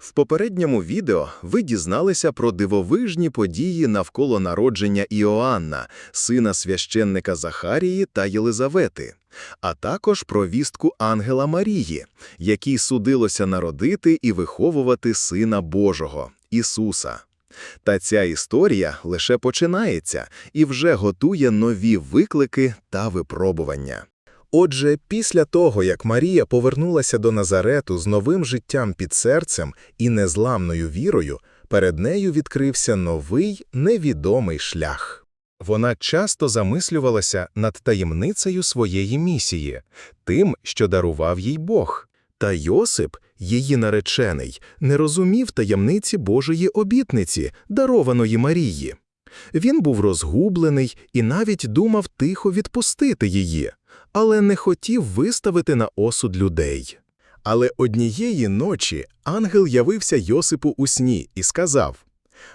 В попередньому відео ви дізналися про дивовижні події навколо народження Іоанна, сина священника Захарії та Єлизавети, а також про вістку ангела Марії, якій судилося народити і виховувати Сина Божого Ісуса. Та ця історія лише починається і вже готує нові виклики та випробування. Отже, після того, як Марія повернулася до Назарету з новим життям під серцем і незламною вірою, перед нею відкрився новий невідомий шлях. Вона часто замислювалася над таємницею своєї місії, тим, що дарував їй Бог. Та Йосип, її наречений, не розумів таємниці Божої обітниці, дарованої Марії. Він був розгублений і навіть думав тихо відпустити її, але не хотів виставити на осуд людей. Але однієї ночі ангел явився Йосипу у сні і сказав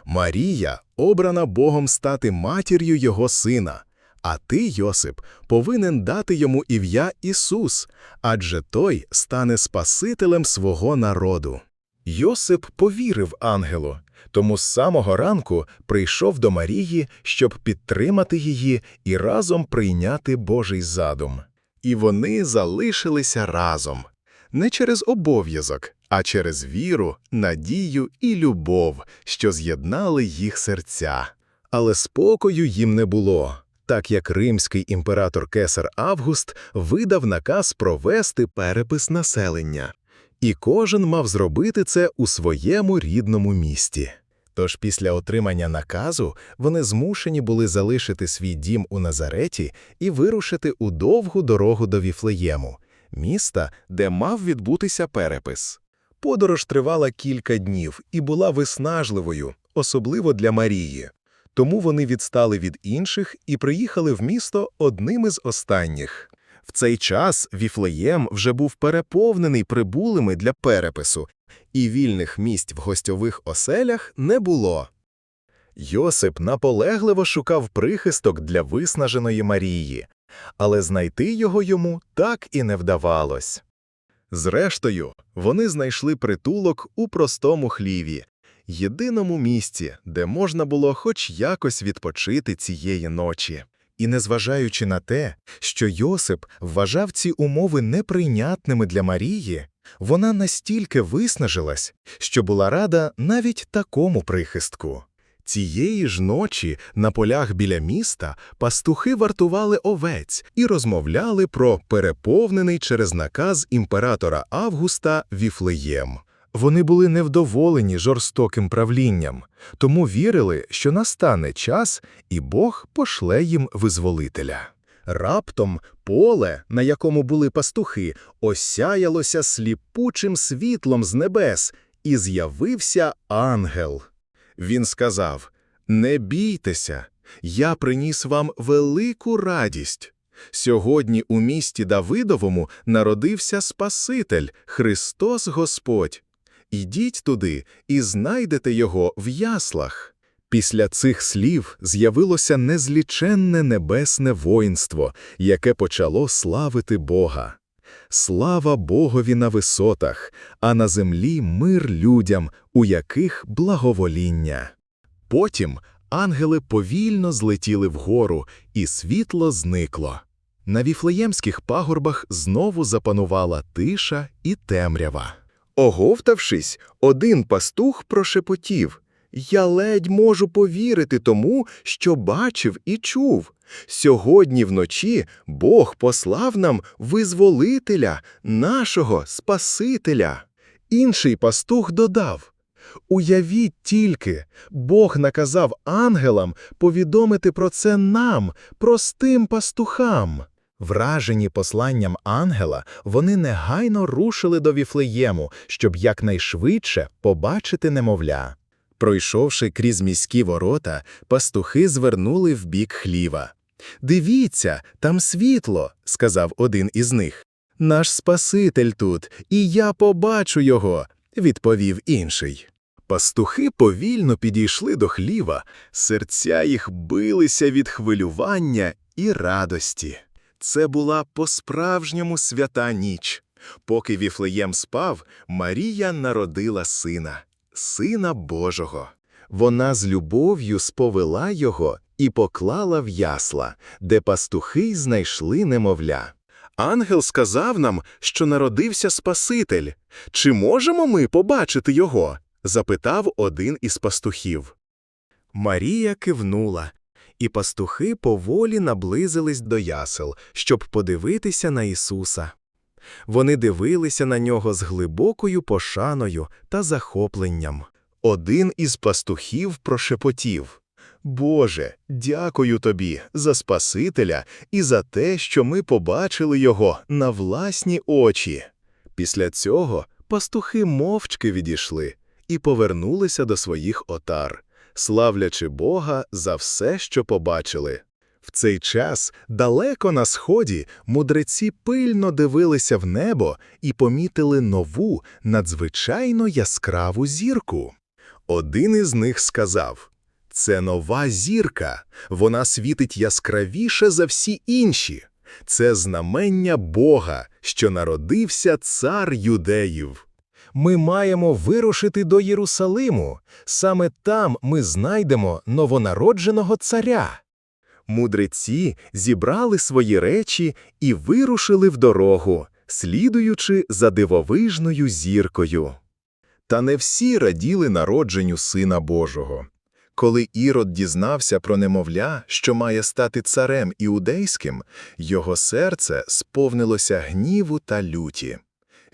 Марія обрана Богом стати матір'ю його сина, а ти, Йосип, повинен дати йому ім'я Ісус, адже той стане Спасителем свого народу. Йосип повірив ангелу, тому з самого ранку прийшов до Марії, щоб підтримати її і разом прийняти Божий задум. І вони залишилися разом не через обов'язок, а через віру, надію і любов, що з'єднали їх серця. Але спокою їм не було, так як римський імператор Кесар Август видав наказ провести перепис населення, і кожен мав зробити це у своєму рідному місті. Тож після отримання наказу вони змушені були залишити свій дім у Назареті і вирушити у довгу дорогу до Віфлеєму, міста, де мав відбутися перепис. Подорож тривала кілька днів і була виснажливою, особливо для Марії. Тому вони відстали від інших і приїхали в місто одним із останніх. В цей час Віфлеєм вже був переповнений прибулими для перепису, і вільних місць в гостьових оселях не було. Йосип наполегливо шукав прихисток для виснаженої Марії, але знайти його йому так і не вдавалось. Зрештою, вони знайшли притулок у простому хліві, єдиному місці, де можна було хоч якось відпочити цієї ночі. І незважаючи на те, що Йосип вважав ці умови неприйнятними для Марії, вона настільки виснажилась, що була рада навіть такому прихистку. Цієї ж ночі на полях біля міста пастухи вартували овець і розмовляли про переповнений через наказ імператора Августа Віфлеєм. Вони були невдоволені жорстоким правлінням, тому вірили, що настане час, і Бог пошле їм визволителя. Раптом поле, на якому були пастухи, осяялося сліпучим світлом з небес, і з'явився ангел. Він сказав: Не бійтеся, я приніс вам велику радість. Сьогодні у місті Давидовому народився Спаситель, Христос Господь. Ідіть туди і знайдете його в яслах. Після цих слів з'явилося незліченне небесне воїнство, яке почало славити Бога. Слава Богові на висотах, а на землі мир людям, у яких благовоління. Потім ангели повільно злетіли вгору, і світло зникло. На віфлеємських пагорбах знову запанувала тиша і темрява. Оговтавшись, один пастух прошепотів Я ледь можу повірити тому, що бачив і чув. Сьогодні вночі Бог послав нам визволителя, нашого Спасителя. Інший пастух додав Уявіть тільки, Бог наказав ангелам повідомити про це нам, простим пастухам. Вражені посланням ангела, вони негайно рушили до Віфлеєму, щоб якнайшвидше побачити немовля. Пройшовши крізь міські ворота, пастухи звернули в бік хліва. Дивіться, там світло, сказав один із них. Наш Спаситель тут, і я побачу його, відповів інший. Пастухи повільно підійшли до хліва, серця їх билися від хвилювання і радості. Це була по-справжньому свята ніч. Поки Віфлеєм спав, Марія народила сина, сина Божого. Вона з любов'ю сповела його і поклала в ясла, де пастухи знайшли немовля. Ангел сказав нам, що народився Спаситель. Чи можемо ми побачити його? запитав один із пастухів. Марія кивнула, і пастухи поволі наблизились до ясел, щоб подивитися на Ісуса. Вони дивилися на нього з глибокою пошаною та захопленням. Один із пастухів прошепотів Боже, дякую тобі за Спасителя і за те, що ми побачили його на власні очі. Після цього пастухи мовчки відійшли і повернулися до своїх отар, славлячи Бога за все, що побачили. В цей час далеко на сході мудреці пильно дивилися в небо і помітили нову, надзвичайно яскраву зірку. Один із них сказав це нова зірка, вона світить яскравіше за всі інші. Це знамення Бога, що народився цар юдеїв. Ми маємо вирушити до Єрусалиму. Саме там ми знайдемо новонародженого царя. Мудреці зібрали свої речі і вирушили в дорогу, слідуючи за дивовижною зіркою. Та не всі раділи народженню Сина Божого. Коли Ірод дізнався про немовля, що має стати царем іудейським, його серце сповнилося гніву та люті.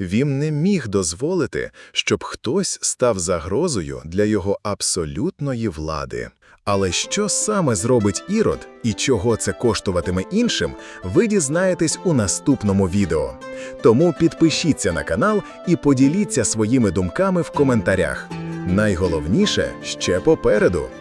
Він не міг дозволити, щоб хтось став загрозою для його абсолютної влади. Але що саме зробить Ірод і чого це коштуватиме іншим, ви дізнаєтесь у наступному відео. Тому підпишіться на канал і поділіться своїми думками в коментарях. Найголовніше ще попереду.